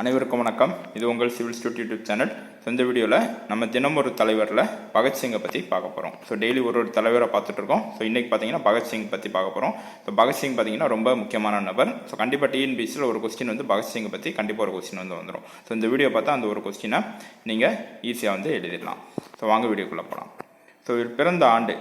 அனைவருக்கும் வணக்கம். இது உங்கள் civil stud YouTube channel. So இந்த வீடியோவில் நம்ம தினம் ஒரு தலைவரில் பகத்சிங்கை பற்றி பார்க்க போகிறோம் ஸோ டெய்லி ஒரு ஒரு தலைவரை பார்த்துட்ருக்கோம் ஸோ இன்றைக்கி பார்த்தீங்கன்னா பகத்சிங் பற்றி பார்க்க போகிறோம் ஸோ பகத்சிங் பார்த்தீங்கன்னா ரொம்ப முக்கியமான நபர். ஸோ கண்டிப்பாக டிஎன்பிசியில் ஒரு கொஸ்டின் வந்து பகத்சிங்கை பற்றி கண்டிப்பாக ஒரு கொஸ்டின் வந்து வந்துடும் ஸோ இந்த வீடியோ பார்த்தா அந்த ஒரு கொஸ்டினை நீங்கள் ஈஸியாக வந்து எழுதிடலாம். ஸோ வாங்க வீடியோக்குள்ளே போகலாம் ஸோ இவர் பிறந்த ஆண்டு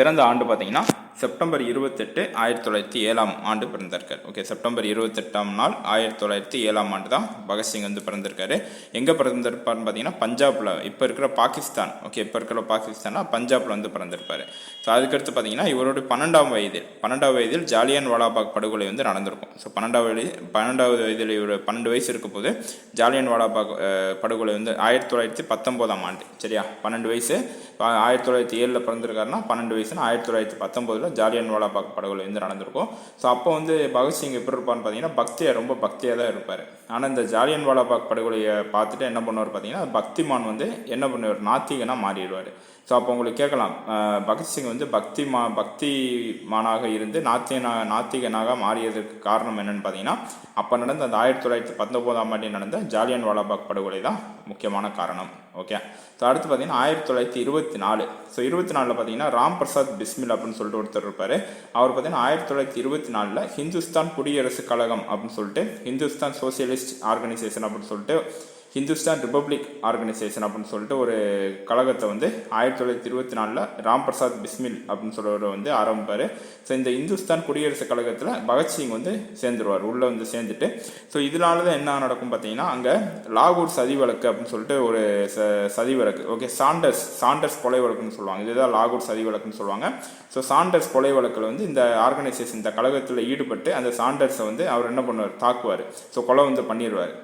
பிறந்த ஆண்டு பார்த்தீங்கன்னா செப்டம்பர் இருபத்தெட்டு ஆயிரத்தி தொள்ளாயிரத்தி ஏழாம் ஆண்டு பிறந்திருக்கார். ஓகே செப்டம்பர் இருபத்தெட்டாம் நாள் ஆயிரத்தி தொள்ளாயிரத்தி ஏழாம் ஆண்டு தான் பகத்சிங் வந்து பிறந்திருக்காரு. எங்கே பிறந்திருப்பார்னு பார்த்தீங்கன்னா பஞ்சாபில் இப்போ இருக்கிற பாகிஸ்தான். ஓகே இப்போ இருக்கிற பாகிஸ்தானா பஞ்சாபில் வந்து பிறந்திருப்பார். ஸோ அதுக்கடுத்து பார்த்தீங்கன்னா இவரோட பன்னெண்டாம் வயதில் பன்னெண்டாம் வயதில் ஜாலியன் வாலாபாக் படுகொலை வந்து நடந்திருக்கும். ஸோ பன்னெண்டாவது வயது பன்னெண்டாவது வயதில் இவர் பன்னெண்டு வயசு இருக்கும் போது ஜாலியன் வாலாபாக் படுகொலை வந்து ஆயிரத்தி தொள்ளாயிரத்தி பத்தொம்போதாம் ஆண்டு. சரியா? பன்னெண்டு வயசு. ஆயிரத்தி தொள்ளாயிரத்தி ஏழில் பிறந்திருக்காருன்னா பன்னெண்டு வயசுனா ஆயிரத்தி தொள்ளாயிரத்தி பத்தொம்போதில் ஜாலியன் வாலாபாக் படுகொலை வந்து நடந்திருக்கும். ஸோ அப்போ வந்து பகத்சிங் எப்படி இருப்பான்னு பார்த்தீங்கன்னா பக்தியாக ரொம்ப பக்தியாக தான் இருப்பார். ஆனால் இந்த ஜாலியன் வாலாபாக் படுகொலையை பார்த்துட்டு என்ன பண்ணுவார் பார்த்தீங்கன்னா பக்திமான் வந்து என்ன பண்ணுவார்? நாத்திகனாக மாறிடுவார். ஸோ அப்போ உங்களுக்கு கேட்கலாம். பகத்சிங் வந்து பக்தி மா பக்தி மானாக இருந்து நாத்தியனா நாத்திகனாக மாறியதற்கு காரணம் என்னென்னு பார்த்தீங்கன்னா அப்போ நடந்த அந்த ஆயிரத்தி தொள்ளாயிரத்தி பத்தொம்போதாம் ஆண்டு நடந்த ஜாலியன் வாலாபாக் படுகொலை தான் முக்கியமான காரணம். ஓகே ஸோ அடுத்து பார்த்தீங்கன்னா ஆயிரத்தி தொள்ளாயிரத்தி இருபத்தி நாலு ஸோ இருபத்தி நாலில் பார்த்தீங்கன்னா ராம் பிரசாத் பிஸ்மில் அப்படின்னு சொல்லிட்டு ஒருத்தர் இருப்பார். அவர் பார்த்தீங்கன்னா ஆயிரத்தி தொள்ளாயிரத்தி இருபத்தி நாலில் ஹிந்துஸ்தான் குடியரசு கழகம் அப்படின்னு சொல்லிட்டு ஹிந்துஸ்தான் சோசியலிஸ்ட் ஆர்கனைசேஷன் அப்படின்னு சொல்லிட்டு ஹிந்துஸ்தான் ரிப்பப்ளிக் ஆர்கனைசேஷன் அப்படின்னு சொல்லிட்டு ஒரு கழகத்தை வந்து ஆயிரத்தி தொள்ளாயிரத்தி இருபத்தி நாலில் ராம் பிரசாத் பிஸ்மில் அப்படின்னு சொல்கிறவர் வந்து ஆரம்பிப்பார். ஸோ இந்த இந்துஸ்தான் குடியரசு கழகத்தில் பகத்சிங் வந்து சேர்ந்துருவார் உள்ளே வந்து சேர்ந்துட்டு. ஸோ இதனால தான் என்ன நடக்கும் பார்த்தீங்கன்னா அங்கே லாகூர் சதி வழக்கு அப்படின்னு சொல்லிட்டு ஒரு ச சதி வழக்கு. ஓகே சாண்டர்ஸ் சாண்டர்ஸ் கொலை வழக்குன்னு சொல்லுவாங்க. இதுதான் லாகூர் சதி வழக்குன்னு சொல்லுவாங்க. ஸோ சாண்டர்ஸ் கொலை வழக்கில் வந்து இந்த ஆர்கனைசேஷன் இந்த கழகத்தில் ஈடுபட்டு அந்த சாண்டர்ஸை வந்து அவர் என்ன பண்ணுவார்? தாக்குவார். ஸோ கொலை வந்து பண்ணிடுவார்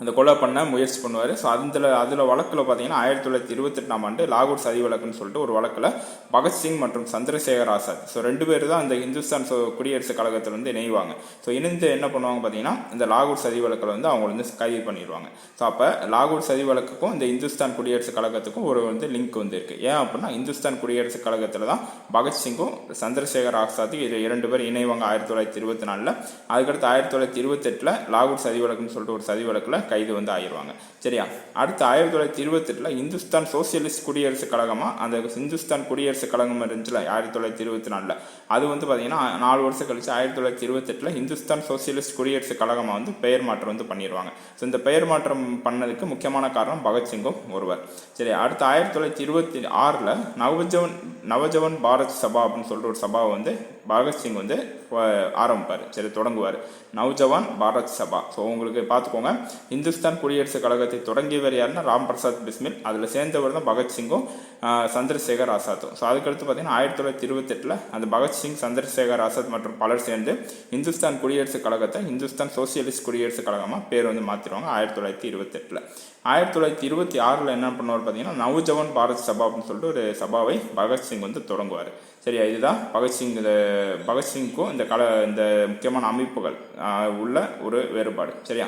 அந்த கொலை பண்ண முயற்சி பண்ணுவார். ஸோ அதில் அதில் வழக்கில் பார்த்தீங்கன்னா ஆயிரத்தி தொள்ளாயிரத்தி இருபத்தெட்டாம் ஆண்டு லாகூர் சதி வழக்குன்னு சொல்லிட்டு ஒரு வழக்கில் பகத்சிங் மற்றும் சந்திரசேகர் ஆசாத். ஸோ ரெண்டு பேர் தான் அந்த இந்துஸ்தான் ஸோ குடியரசு கழகத்தில் வந்து இணைவாங்க. ஸோ இணைந்து என்ன பண்ணுவாங்க பார்த்தீங்கன்னா இந்த லாகூர் சதி வழக்கில் வந்து அவங்க வந்து கைது பண்ணிடுவாங்க ஸோ அப்போ லாகூர் சதி வழக்குக்கும் இந்த இந்துஸ்தான் குடியரசு கழகத்துக்கும் ஒரு வந்து லிங்க் வந்து இருக்குது ஏன் அப்படின்னா இந்துஸ்தான் குடியரசு கழகத்தில் தான் பகத்சிங்கும் சந்திரசேகர் ஆசாத்தும் இது இரண்டு பேர் இணைவாங்க ஆயிரத்தி தொள்ளாயிரத்தி இருபத்தி நாலில். அதுக்கடுத்து ஆயிரத்தி தொள்ளாயிரத்தி இருபத்தெட்டில் லாகூர் சதி வழக்குன்னு சொல்லிட்டு ஒரு சதி வழக்கில் கைது வந்து ஆயிடுவாங்க சரியா? அடுத்து ஆயிரத்தி தொள்ளாயிரத்தி இருபத்தெட்டில் இந்துஸ்தான் சோசியலிஸ்ட் குடியரசு கழகமாக அந்த இந்துஸ்தான் குடியரசு கழகம் இருந்துச்சுல ஆயிரத்தி தொள்ளாயிரத்தி இருபத்தி நாலில் அது வந்து பார்த்தீங்கன்னா நாலு வருஷம் கழிச்சு ஆயிரத்தி தொள்ளாயிரத்தி இருபத்தெட்டில் இந்துஸ்தான் சோசியலிஸ்ட் குடியரசு கழகமாக வந்து பெயர் மாற்றம் வந்து பண்ணிடுவாங்க ஸோ இந்த பெயர் மாற்றம் பண்ணதுக்கு முக்கியமான காரணம் பகத்சிங்கும் ஒருவர். சரி அடுத்து ஆயிரத்தி தொள்ளாயிரத்தி இருபத்தி ஆறில் நவஜவன் நவஜவன் பாரத் சபா அப்படின்னு சொல்லிட்டு ஒரு சபாவை வந்து பகத்சிங் வந்து ஆரம்பிப்பார் சரி தொடங்குவார். நவ்ஜவான் பாரத் சபா. ஸோ உங்களுக்கு பார்த்துக்கோங்க இந்துஸ்தான் குடியரசு கழகத்தை தொடங்கியவர் யாருன்னா ராம் பிரசாத் பிஸ்மில். அதில் சேர்ந்தவர் தான் பகத்சிங்கும் சந்திரசேகர் ஆசாத்தும். ஸோ அதுக்கடுத்து பார்த்தீங்கன்னா ஆயிரத்தி தொள்ளாயிரத்தி இருபத்தெட்டில் அந்த பகத்சிங் சந்திரசேகர் ஆசாத் மற்றும் பலர் சேர்ந்து இந்துஸ்தான் குடியரசு கழகத்தை இந்துஸ்தான் சோசியலிஸ்ட் குடியரசு கழகமாக பேர் வந்து மாற்றிடுவாங்க ஆயிரத்தி தொள்ளாயிரத்தி இருபத்தெட்டில். ஆயிரத்தி தொள்ளாயிரத்தி இருபத்தி ஆறில் என்ன பண்ணுவார் பார்த்தீங்கன்னா நவ்ஜவான் பாரத் சபா அப்படின்னு சொல்லிட்டு ஒரு சபாவை பகத்சிங் வந்து தொடங்குவார். சரியா? இதுதான் பகத்சிங் இந்த பகத்சிங்க்கும் இந்த கல இந்த முக்கியமான அமைப்புகள் உள்ள ஒரு வேறுபாடு. சரியா?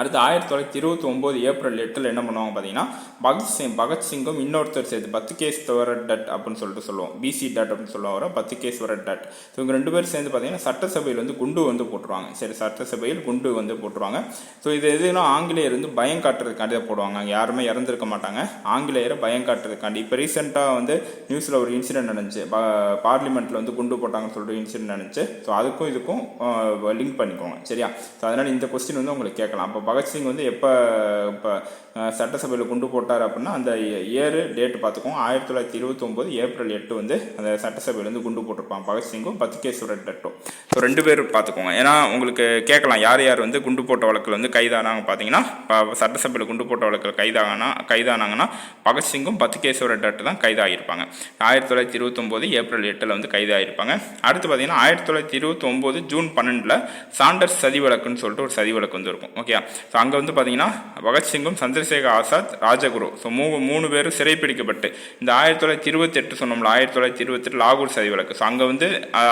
அடுத்து ஆயிரத்தி தொள்ளாயிரத்தி இருபத்தி ஒம்பது ஏப்ரல் எட்டில் என்ன பண்ணுவாங்க பார்த்தீங்கன்னா பகத்சிங் பகத்சிங்கும் இன்னொருத்தர் சேர்த்து பத்துகேஸ்வர டட் அப்படின்னு சொல்லிட்டு சொல்லுவோம். பிசி டட் அப்படின்னு சொல்லுவாங்க பத்துகேஸ்வர டட் ஸோ இவங்க ரெண்டு பேரும் சேர்ந்து பார்த்தீங்கன்னா சட்டசபையில் வந்து குண்டு வந்து போட்டுருவாங்க. சரி சட்டசபையில் குண்டு வந்து போட்டுருவாங்க. ஸோ இது எதுனா ஆங்கிலேயர் வந்து பயம் காட்டுறதுக்காண்டி தான் போடுவாங்க. அங்கே யாருமே இறந்துருக்க மாட்டாங்க. ஆங்கிலேயரை பயம் காட்டுறதுக்காண்டி. இப்போ ரீசெண்டாக வந்து நியூஸில் ஒரு இன்சிடென்ட் நடந்துச்சு. பார்லிமெண்ட்டில் வந்து குண்டு போட்டாங்கன்னு சொல்லிட்டு இன்சிடென்ட் நடந்துச்சு. ஸோ அதுக்கும் இதுக்கும் லிங்க் பண்ணிக்கோங்க. சரியா? ஸோ அதனால் இந்த கொஸ்டின் வந்து உங்களுக்கு கேட்கலாம். அப்போ பகத்சிங் வந்து எப்போ இப்போ சட்டசபையில் குண்டு போட்டார் அப்படின்னா அந்த இயரு டேட் பார்த்துக்கோங்க. ஆயிரத்தி தொள்ளாயிரத்தி இருபத்தொம்போது ஏப்ரல் எட்டு வந்து அந்த சட்டசபையில் வந்து குண்டு போட்டிருப்பான் பகத்சிங்கும் பத்துகேஸ்வரர் டட்டும். ஸோ ரெண்டு பேர் பார்த்துக்கோங்க. ஏன்னா உங்களுக்கு கேட்கலாம். யார் யார் வந்து குண்டு போட்ட வழக்கில் வந்து கைதானாங்க பார்த்தீங்கன்னா சட்டசபையில் குண்டு போட்ட வழக்கில் கைதாகனா கைதானாங்கன்னா பகத்சிங்கும் பத்துகேஸ்வரர் டட்டு தான் கைதாகியிருப்பாங்க. ஆயிரத்தி தொள்ளாயிரத்தி இருபத்தொம்போது ஏப்ரல் எட்டில் வந்து கைதாகியிருப்பாங்க. அடுத்து பார்த்தீங்கன்னா ஆயிரத்தி தொள்ளாயிரத்தி இருபத்தொம்போது ஜூன் பன்னெண்டில் சாண்டர்ஸ் சதி வழக்குன்னு சொல்லிட்டு ஒரு சதி வழக்கு வந்து இருக்கும் ஓகே ஸோ அங்கே வந்து பார்த்தீங்கன்னா பகத்சிங்கும் சந்திரசேகர் ஆசாத் ராஜகுரு. ஸோ மூ மூணு பேரும் சிறைப்பிடிக்கப்பட்டு இந்த ஆயிரத்தி தொள்ளாயிரத்தி இருபத்தெட்டு சொன்னோம்ல ஆயிரத்தி தொள்ளாயிரத்தி இருபத்தெட்டு லாகூர் சதி வழக்கு. ஸோ அங்கே வந்து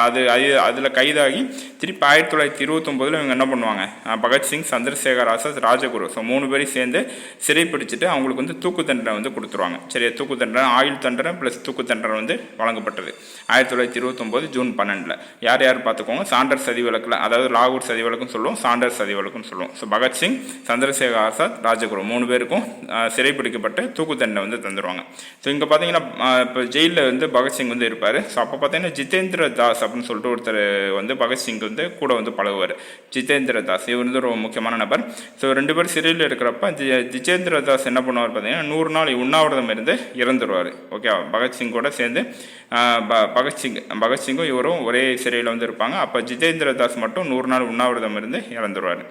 அது அது அதில் கைதாகி திருப்பி ஆயிரத்தி தொள்ளாயிரத்தி இருபத்தொம்போதில் இவங்க என்ன பண்ணுவாங்க? பகத்சிங் சந்திரசேகர் ஆசாத் ராஜகுரு. ஸோ மூணு பேரும் சேர்ந்து சிறைப்பிடிச்சிட்டு அவங்களுக்கு வந்து தூக்கு தண்டனை வந்து கொடுத்துருவாங்க. சரி தூக்கு தண்டனை ஆயுள் தண்டனை ப்ளஸ் தூக்கு தண்டனை வந்து வழங்கப்பட்டது. ஆயிரத்தி தொள்ளாயிரத்தி இருபத்தொம்போது ஜூன் பன்னெண்டில். யார் யார் பார்த்துக்கோங்க சாண்டர் சதி வழக்கில் அதாவது லாகூர் சதி வழக்குன்னு சொல்லுவோம் சாண்டர் சதி வழக்குன்னு சொல்லுவோம். ஸோ பகத்சிங் சந்திரசேகர் ஆசாத் ராஜகுரு மூணு பேருக்கும் அஹ், சிறைப்பிடிக்கப்பட்டு தூக்கு தண்டனை வந்து தந்துடுவாங்க ஸோ இங்கே பார்த்தீங்கன்னா இப்போ ஜெயிலில் வந்து பகத்சிங் வந்து இருப்பார். ஸோ அப்போ பார்த்தீங்கன்னா ஜிதேந்திர தாஸ் அப்படின்னு சொல்லிட்டு ஒருத்தர் வந்து பகத்சிங் வந்து கூட வந்து பழகுவார். ஜிதேந்திர தாஸ். இவர் வந்து ஒரு முக்கியமான நபர். ஸோ ரெண்டு பேரும் சிறையில் இருக்கிறப்ப ஜி- ஜிதேந்திர தாஸ் என்ன பண்ணுவார் பார்த்தீங்கன்னா நூறு நாள் உண்ணாவிரதம் இருந்து இறந்துருவார். ஓகே பகத்சிங் கூட சேர்ந்து ப பகத்சிங் பகத்சிங்கும் இவரும் ஒரே சிறையில் வந்து இருப்பாங்க. அப்போ ஜிதேந்திர தாஸ் மட்டும் நூறு நாள் உண்ணாவிரதம் இருந்து இறந்துருவார்.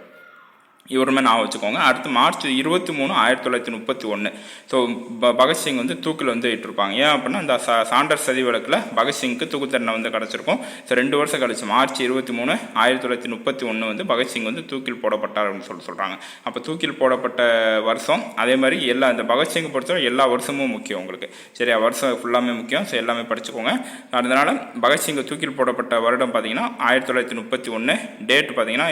இவருமே நான் வச்சுக்கோங்க. அடுத்து மார்ச் இருபத்தி மூணு ஆயிரத்தி தொள்ளாயிரத்தி முப்பத்தி ஒன்று ஸோ ப பகத்சிங் வந்து தூக்கில் வந்து இட்டிருப்பாங்க. ஏன் அப்படின்னா அந்த சா சாண்டர் சதி வழக்கில் பகத்சிங்க்கு தூக்குத்தண்டனை வந்து கிடச்சிருக்கும். ஸோ ரெண்டு வருஷம் கழிச்சு மார்ச் இருபத்தி மூணு ஆயிரத்தி தொள்ளாயிரத்தி முப்பத்தி ஒன்று வந்து பகத்சிங் வந்து தூக்கில் போடப்பட்டார் அப்படின்னு சொல்லி சொல்கிறாங்க அப்போ தூக்கில் போடப்பட்ட வருஷம் அதே மாதிரி எல்லா இந்த பகத்சிங்கை பொறுத்தவரை எல்லா வருஷமும் முக்கியம் உங்களுக்கு. சரியா? வருஷம் ஃபுல்லாமே முக்கியம். ஸோ எல்லாமே படிச்சுக்கோங்க. அதனால் பகத்சிங்கை தூக்கில் போடப்பட்ட வருடம் பார்த்தீங்கன்னா ஆயிரத்தி தொள்ளாயிரத்தி முப்பத்தி ஒன்று டேட் பார்த்தீங்கன்னா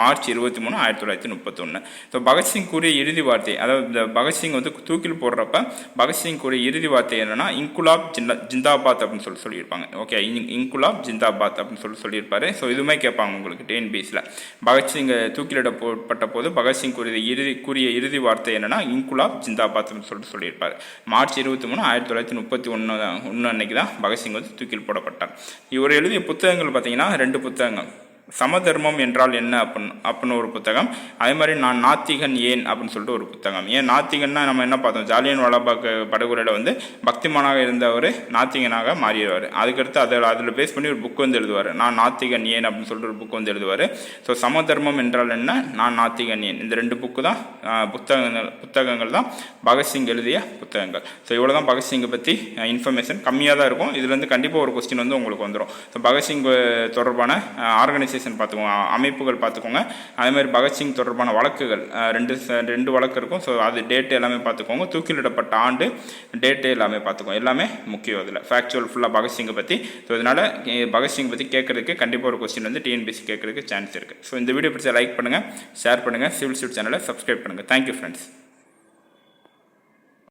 மார்ச் இருபத்தி மூணு ஆயிரத்தி தொள்ளாயிரத்தி முப்பத்தொன்று ஸோ பகத்சிங் கூறிய இறுதி வார்த்தை அதாவது இந்த பகத்சிங் வந்து தூக்கில் போடுறப்ப பகத்சிங் கூறிய இறுதி வார்த்தை என்னன்னா இன்குலாப் ஜிந்தா ஜிந்தாபாத் அப்படின்னு சொல்லி சொல்லியிருப்பாங்க. ஓகே இன்குலாப் ஜிந்தாபாத் அப்படின்னு சொல்லி சொல்லியிருப்பாரு. ஸோ இதுவுமே கேட்பாங்க உங்களுக்கு டிஎன்பிஎஸ்சில் பகத்சிங் தூக்கிலிட போடப்பட்ட போது பகத்சிங் கூறிய இறுதி கூறிய இறுதி வார்த்தை என்னன்னா இன்குலாப் ஜிந்தாபாத் அப்படின்னு சொல்லிட்டு சொல்லியிருப்பார். மார்ச் இருபத்தி மூணு ஆயிரத்தி தொள்ளாயிரத்தி முப்பத்தி ஒன்று ஒன்று அன்னைக்கு தான் பகத்சிங் வந்து தூக்கில் போடப்பட்டார். இவர் எழுதிய புத்தகங்கள் பார்த்தீங்கன்னா ரெண்டு புத்தகங்கள். சமதர்மம் என்றால் என்ன அப்படின்னு அப்படின்னு ஒரு புத்தகம். அதே மாதிரி நான் நாத்திகன் ஏன் அப்படின்னு சொல்லிட்டு ஒரு புத்தகம். ஏன் நாத்திகன்னா நம்ம என்ன பார்த்தோம்? ஜாலியன் வாலாபாக் படுகொலையில் வந்து பக்திமானாக இருந்தவர் நாத்திகனாக மாறிடுவார் அதுக்கடுத்து அதில் அதில் பேஸ் பண்ணி ஒரு புக் வந்து எழுதுவார். நான் நாத்திகன் ஏன் அப்படின்னு சொல்லிட்டு ஒரு புக் வந்து எழுதுவார். ஸோ சமதர்மம் என்றால் என்ன? நான் நாத்திகன் ஏன். இந்த ரெண்டு புக்கு தான் புத்தகங்கள் புத்தகங்கள் தான் பகத்சிங் எழுதிய புத்தகங்கள். ஸோ இவ்வளோ தான் பகத்சிங்கை பற்றி இன்ஃபர்மேஷன் கம்மியாக தான் இருக்கும். இதுலேருந்து கண்டிப்பாக ஒரு கொஸ்டின் வந்து உங்களுக்கு வந்துடும் ஸோ பகத்சிங் தொடர்பான ஆர்கனைசேஷன் பார்த்துக்கோங்க அமைப்புகள் பார்த்துக்கோங்க. அதே மாதிரி பகத்சிங் தொடர்பான வழக்குகள் ரெண்டு ரெண்டு வழக்கு இருக்கும். ஸோ அது டேட்டு எல்லாமே பார்த்துக்கோங்க. தூக்கிலிடப்பட்ட ஆண்டு டேட்டு எல்லாமே பார்த்துக்கோங்க. எல்லாமே முக்கியம் இதில் ஃபேக்சுவல் ஃபுல்லாக பகத்சிங்கை பற்றி ஸோ இதனால் பகத்சிங் பற்றி கேட்கறதுக்கு கண்டிப்பாக ஒரு கொஸ்டின் வந்து டிஎன்பிசி கேட்குறதுக்கு சான்ஸ் இருக்குது ஸோ இந்த வீடியோ பிடிச்ச லைக் பண்ணுங்கள் ஷேர் பண்ணுங்கள் சிவில் சூட் சேனலை சப்ஸ்கிரைப் பண்ணுங்கள் தேங்க்யூ ஃப்ரெண்ட்ஸ்